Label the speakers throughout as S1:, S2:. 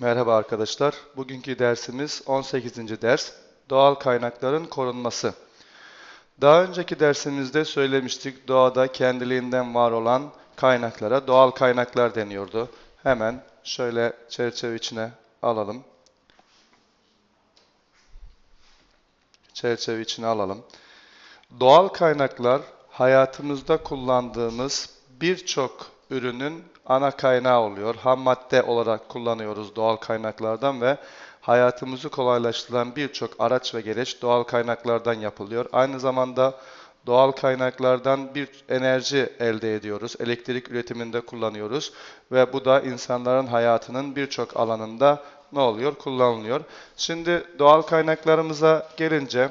S1: Merhaba arkadaşlar. Bugünkü dersimiz 18. ders. Doğal kaynakların korunması. Daha önceki dersimizde söylemiştik doğada kendiliğinden var olan kaynaklara doğal kaynaklar deniyordu. Hemen şöyle çerçeve içine alalım. Çerçeve içine alalım. Doğal kaynaklar hayatımızda kullandığımız birçok ürünün ana kaynağı oluyor. Ham madde olarak kullanıyoruz doğal kaynaklardan ve hayatımızı kolaylaştıran birçok araç ve gereç doğal kaynaklardan yapılıyor. Aynı zamanda doğal kaynaklardan bir enerji elde ediyoruz. Elektrik üretiminde kullanıyoruz ve bu da insanların hayatının birçok alanında ne oluyor? Kullanılıyor. Şimdi doğal kaynaklarımıza gelince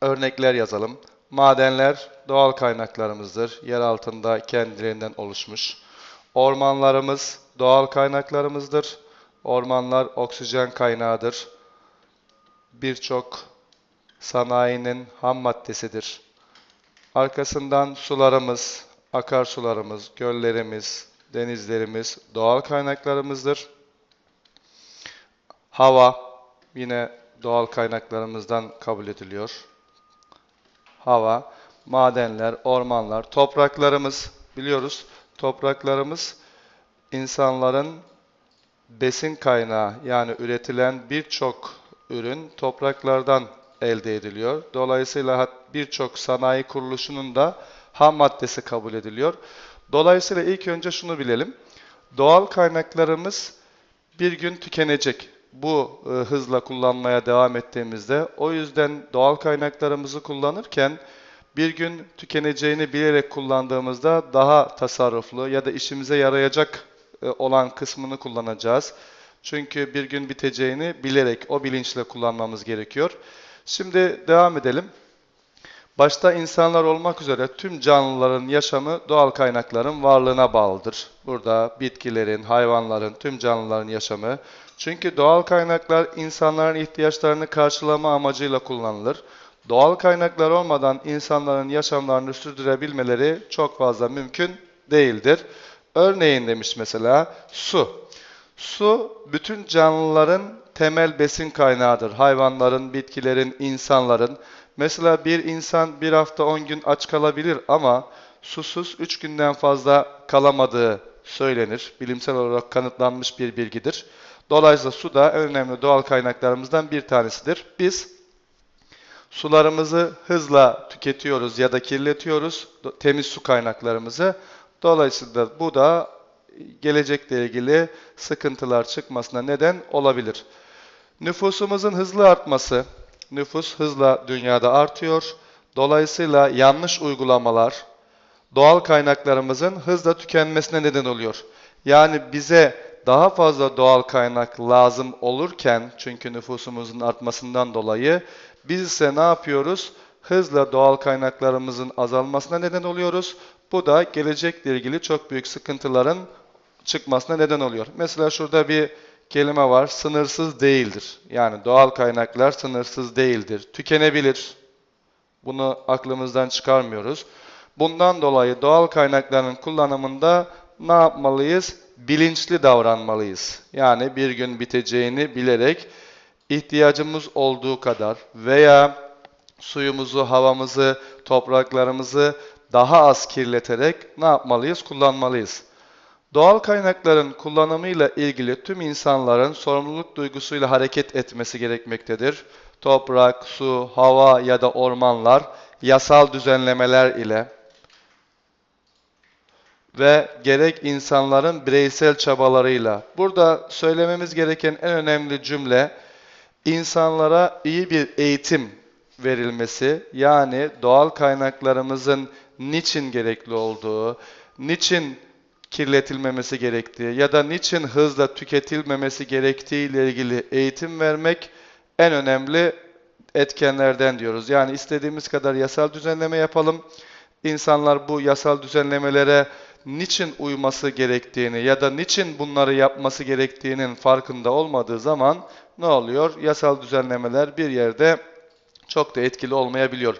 S1: örnekler yazalım. Madenler doğal kaynaklarımızdır. Yer altında kendilerinden oluşmuş. Ormanlarımız doğal kaynaklarımızdır. Ormanlar oksijen kaynağıdır. Birçok sanayinin ham maddesidir. Arkasından sularımız, akarsularımız, göllerimiz, denizlerimiz doğal kaynaklarımızdır. Hava yine doğal kaynaklarımızdan kabul ediliyor. Hava, madenler, ormanlar, topraklarımız biliyoruz. Topraklarımız insanların besin kaynağı yani üretilen birçok ürün topraklardan elde ediliyor. Dolayısıyla birçok sanayi kuruluşunun da ham maddesi kabul ediliyor. Dolayısıyla ilk önce şunu bilelim. Doğal kaynaklarımız bir gün tükenecek. Bu e, hızla kullanmaya devam ettiğimizde o yüzden doğal kaynaklarımızı kullanırken bir gün tükeneceğini bilerek kullandığımızda daha tasarruflu ya da işimize yarayacak e, olan kısmını kullanacağız. Çünkü bir gün biteceğini bilerek o bilinçle kullanmamız gerekiyor. Şimdi devam edelim. Başta insanlar olmak üzere tüm canlıların yaşamı doğal kaynakların varlığına bağlıdır. Burada bitkilerin, hayvanların, tüm canlıların yaşamı. Çünkü doğal kaynaklar insanların ihtiyaçlarını karşılama amacıyla kullanılır. Doğal kaynaklar olmadan insanların yaşamlarını sürdürebilmeleri çok fazla mümkün değildir. Örneğin demiş mesela su. Su bütün canlıların temel besin kaynağıdır. Hayvanların, bitkilerin, insanların. Mesela bir insan bir hafta 10 gün aç kalabilir ama susuz 3 günden fazla kalamadığı söylenir. Bilimsel olarak kanıtlanmış bir bilgidir. Dolayısıyla su da en önemli doğal kaynaklarımızdan bir tanesidir. Biz sularımızı hızla tüketiyoruz ya da kirletiyoruz, temiz su kaynaklarımızı. Dolayısıyla bu da gelecekle ilgili sıkıntılar çıkmasına neden olabilir. Nüfusumuzun hızlı artması, nüfus hızla dünyada artıyor. Dolayısıyla yanlış uygulamalar doğal kaynaklarımızın hızla tükenmesine neden oluyor. Yani bize daha fazla doğal kaynak lazım olurken çünkü nüfusumuzun artmasından dolayı biz ise ne yapıyoruz? Hızla doğal kaynaklarımızın azalmasına neden oluyoruz. Bu da gelecekle ilgili çok büyük sıkıntıların çıkmasına neden oluyor. Mesela şurada bir kelime var. Sınırsız değildir. Yani doğal kaynaklar sınırsız değildir. Tükenebilir. Bunu aklımızdan çıkarmıyoruz. Bundan dolayı doğal kaynakların kullanımında ne yapmalıyız? Bilinçli davranmalıyız. Yani bir gün biteceğini bilerek ihtiyacımız olduğu kadar veya suyumuzu, havamızı, topraklarımızı daha az kirleterek ne yapmalıyız? Kullanmalıyız. Doğal kaynakların kullanımıyla ilgili tüm insanların sorumluluk duygusuyla hareket etmesi gerekmektedir. Toprak, su, hava ya da ormanlar yasal düzenlemeler ile ve gerek insanların bireysel çabalarıyla. Burada söylememiz gereken en önemli cümle insanlara iyi bir eğitim verilmesi yani doğal kaynaklarımızın niçin gerekli olduğu, niçin kirletilmemesi gerektiği ya da niçin hızla tüketilmemesi gerektiği ile ilgili eğitim vermek en önemli etkenlerden diyoruz. Yani istediğimiz kadar yasal düzenleme yapalım. İnsanlar bu yasal düzenlemelere niçin uyması gerektiğini ya da niçin bunları yapması gerektiğinin farkında olmadığı zaman ne oluyor? Yasal düzenlemeler bir yerde çok da etkili olmayabiliyor.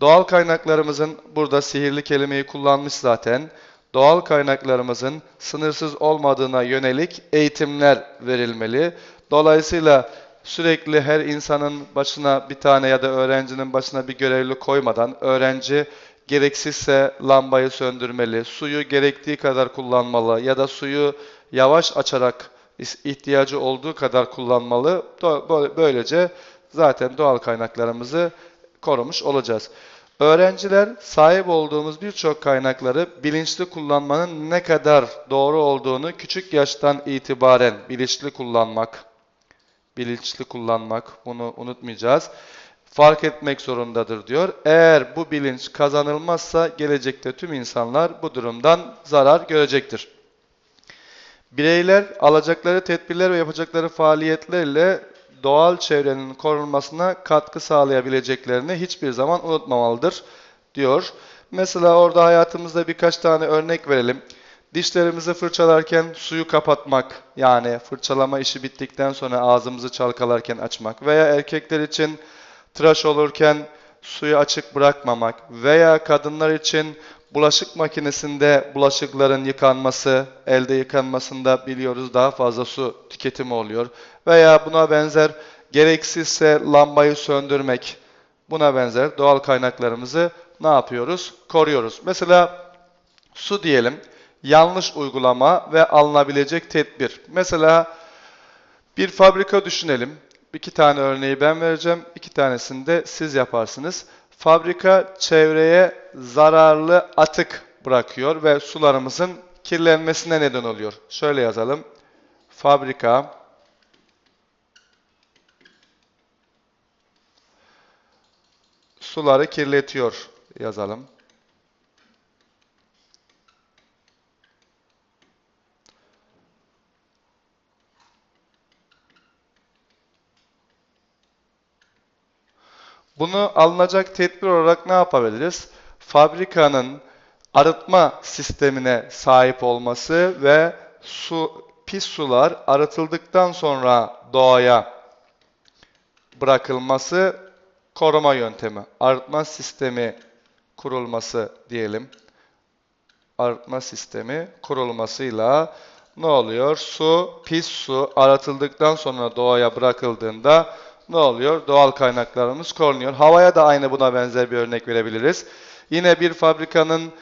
S1: Doğal kaynaklarımızın burada sihirli kelimeyi kullanmış zaten. doğal kaynaklarımızın sınırsız olmadığına yönelik eğitimler verilmeli. Dolayısıyla sürekli her insanın başına bir tane ya da öğrencinin başına bir görevli koymadan öğrenci gereksizse lambayı söndürmeli, suyu gerektiği kadar kullanmalı ya da suyu yavaş açarak ihtiyacı olduğu kadar kullanmalı. Böylece zaten doğal kaynaklarımızı korumuş olacağız. Öğrenciler sahip olduğumuz birçok kaynakları bilinçli kullanmanın ne kadar doğru olduğunu küçük yaştan itibaren bilinçli kullanmak, bilinçli kullanmak bunu unutmayacağız. Fark etmek zorundadır diyor. Eğer bu bilinç kazanılmazsa gelecekte tüm insanlar bu durumdan zarar görecektir. Bireyler alacakları tedbirler ve yapacakları faaliyetlerle doğal çevrenin korunmasına katkı sağlayabileceklerini hiçbir zaman unutmamalıdır diyor. Mesela orada hayatımızda birkaç tane örnek verelim. Dişlerimizi fırçalarken suyu kapatmak, yani fırçalama işi bittikten sonra ağzımızı çalkalarken açmak veya erkekler için tıraş olurken suyu açık bırakmamak veya kadınlar için bulaşık makinesinde bulaşıkların yıkanması, elde yıkanmasında biliyoruz daha fazla su tüketimi oluyor. Veya buna benzer gereksizse lambayı söndürmek, buna benzer doğal kaynaklarımızı ne yapıyoruz? Koruyoruz. Mesela su diyelim, yanlış uygulama ve alınabilecek tedbir. Mesela bir fabrika düşünelim. İki tane örneği ben vereceğim. iki tanesini de siz yaparsınız. Fabrika çevreye zararlı atık bırakıyor ve sularımızın kirlenmesine neden oluyor. Şöyle yazalım. Fabrika suları kirletiyor yazalım. Bunu alınacak tedbir olarak ne yapabiliriz? Fabrikanın arıtma sistemine sahip olması ve su pis sular arıtıldıktan sonra doğaya bırakılması koruma yöntemi. Arıtma sistemi kurulması diyelim. Arıtma sistemi kurulmasıyla ne oluyor? Su, pis su arıtıldıktan sonra doğaya bırakıldığında ne oluyor? Doğal kaynaklarımız korunuyor. Havaya da aynı buna benzer bir örnek verebiliriz. Yine bir fabrikanın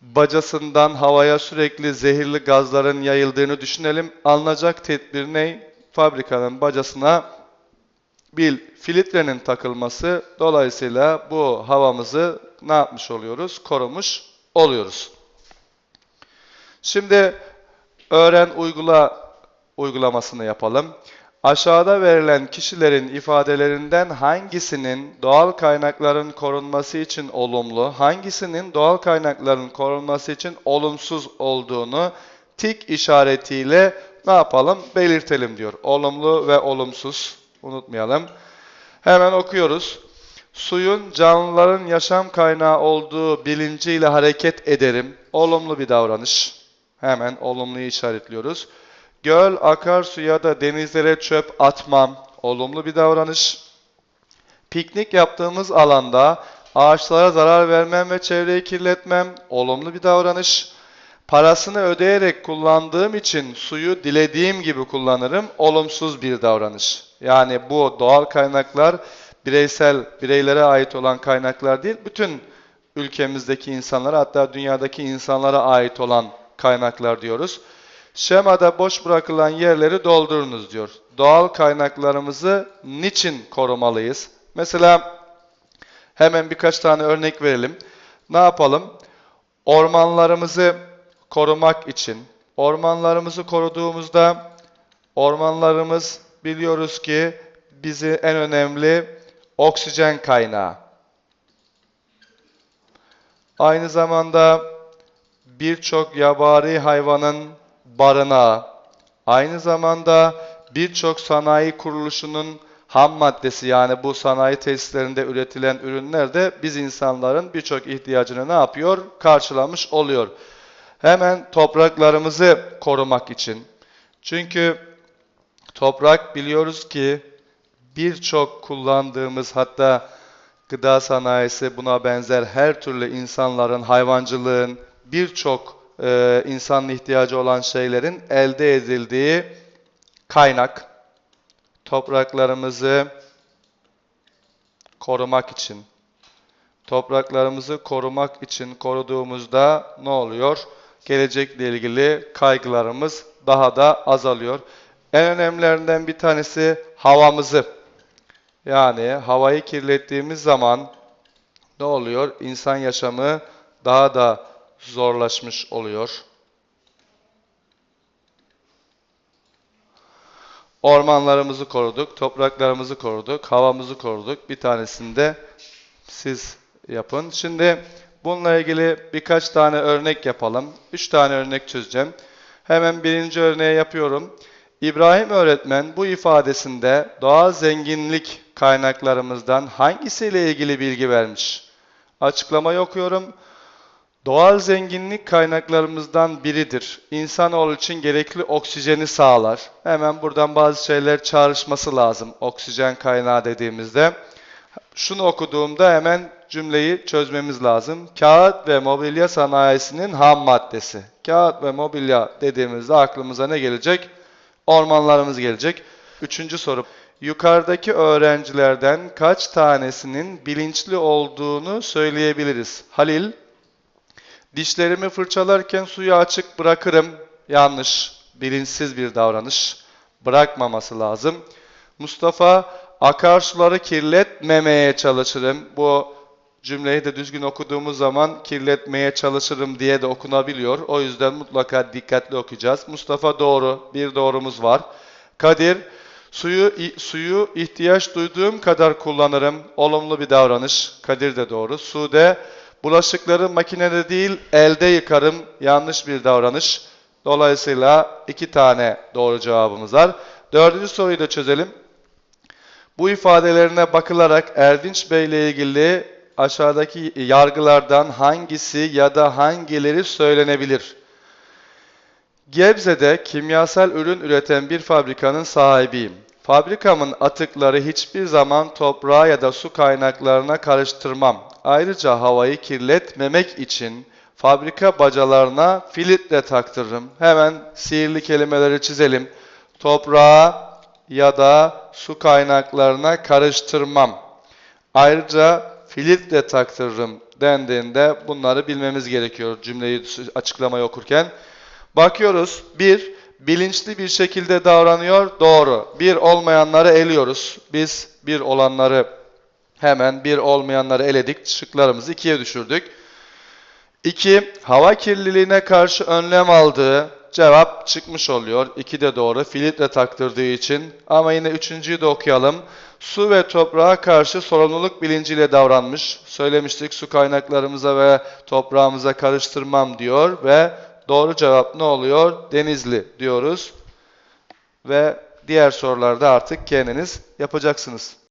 S1: bacasından havaya sürekli zehirli gazların yayıldığını düşünelim. Alınacak tedbir ne? Fabrikanın bacasına bir filtrenin takılması. Dolayısıyla bu havamızı ne yapmış oluyoruz? Korumuş oluyoruz. Şimdi öğren uygula uygulamasını yapalım. Aşağıda verilen kişilerin ifadelerinden hangisinin doğal kaynakların korunması için olumlu, hangisinin doğal kaynakların korunması için olumsuz olduğunu tik işaretiyle ne yapalım? Belirtelim diyor. Olumlu ve olumsuz. Unutmayalım. Hemen okuyoruz. Suyun canlıların yaşam kaynağı olduğu bilinciyle hareket ederim. Olumlu bir davranış. Hemen olumluyu işaretliyoruz. Göl, akarsu ya da denizlere çöp atmam. Olumlu bir davranış. Piknik yaptığımız alanda ağaçlara zarar vermem ve çevreyi kirletmem. Olumlu bir davranış. Parasını ödeyerek kullandığım için suyu dilediğim gibi kullanırım. Olumsuz bir davranış. Yani bu doğal kaynaklar bireysel, bireylere ait olan kaynaklar değil, bütün ülkemizdeki insanlara hatta dünyadaki insanlara ait olan kaynaklar diyoruz. Şemada boş bırakılan yerleri doldurunuz diyor. Doğal kaynaklarımızı niçin korumalıyız? Mesela hemen birkaç tane örnek verelim. Ne yapalım? Ormanlarımızı korumak için. Ormanlarımızı koruduğumuzda ormanlarımız biliyoruz ki bizi en önemli oksijen kaynağı. Aynı zamanda birçok yabani hayvanın barınağı, aynı zamanda birçok sanayi kuruluşunun ham maddesi yani bu sanayi tesislerinde üretilen ürünler de biz insanların birçok ihtiyacını ne yapıyor? Karşılamış oluyor. Hemen topraklarımızı korumak için. Çünkü toprak biliyoruz ki birçok kullandığımız hatta gıda sanayisi buna benzer her türlü insanların, hayvancılığın birçok e, insanın ihtiyacı olan şeylerin elde edildiği kaynak. Topraklarımızı korumak için. Topraklarımızı korumak için koruduğumuzda ne oluyor? Gelecekle ilgili kaygılarımız daha da azalıyor. En önemlilerinden bir tanesi havamızı. Yani havayı kirlettiğimiz zaman ne oluyor? İnsan yaşamı daha da zorlaşmış oluyor. Ormanlarımızı koruduk, topraklarımızı koruduk, havamızı koruduk. Bir tanesini de siz yapın. Şimdi bununla ilgili birkaç tane örnek yapalım. Üç tane örnek çözeceğim. Hemen birinci örneği yapıyorum. İbrahim öğretmen bu ifadesinde doğal zenginlik kaynaklarımızdan hangisiyle ilgili bilgi vermiş? Açıklamayı okuyorum. Doğal zenginlik kaynaklarımızdan biridir. İnsanoğlu için gerekli oksijeni sağlar. Hemen buradan bazı şeyler çağrışması lazım oksijen kaynağı dediğimizde. Şunu okuduğumda hemen cümleyi çözmemiz lazım. Kağıt ve mobilya sanayisinin ham maddesi. Kağıt ve mobilya dediğimizde aklımıza ne gelecek? Ormanlarımız gelecek. Üçüncü soru. Yukarıdaki öğrencilerden kaç tanesinin bilinçli olduğunu söyleyebiliriz? Halil, dişlerimi fırçalarken suyu açık bırakırım. Yanlış, bilinçsiz bir davranış. Bırakmaması lazım. Mustafa, akarsuları kirletmemeye çalışırım. Bu cümleyi de düzgün okuduğumuz zaman kirletmeye çalışırım diye de okunabiliyor. O yüzden mutlaka dikkatli okuyacağız. Mustafa doğru, bir doğrumuz var. Kadir, suyu suyu ihtiyaç duyduğum kadar kullanırım. Olumlu bir davranış. Kadir de doğru. Sude, bulaşıkları makinede değil elde yıkarım. Yanlış bir davranış. Dolayısıyla iki tane doğru cevabımız var. Dördüncü soruyu da çözelim. Bu ifadelerine bakılarak Erdinç Bey ile ilgili aşağıdaki yargılardan hangisi ya da hangileri söylenebilir? Gebze'de kimyasal ürün üreten bir fabrikanın sahibiyim. Fabrikamın atıkları hiçbir zaman toprağa ya da su kaynaklarına karıştırmam. Ayrıca havayı kirletmemek için fabrika bacalarına filtre taktırırım. Hemen sihirli kelimeleri çizelim. Toprağa ya da su kaynaklarına karıştırmam. Ayrıca filtre taktırırım dendiğinde bunları bilmemiz gerekiyor cümleyi açıklamayı okurken. Bakıyoruz. Bir, bilinçli bir şekilde davranıyor. Doğru. Bir olmayanları eliyoruz. Biz bir olanları hemen bir olmayanları eledik. Şıklarımızı ikiye düşürdük. İki, hava kirliliğine karşı önlem aldığı cevap çıkmış oluyor. İki de doğru. Filtre taktırdığı için. Ama yine üçüncüyü de okuyalım. Su ve toprağa karşı sorumluluk bilinciyle davranmış. Söylemiştik su kaynaklarımıza ve toprağımıza karıştırmam diyor ve doğru cevap ne oluyor? Denizli diyoruz. Ve diğer sorularda artık kendiniz yapacaksınız.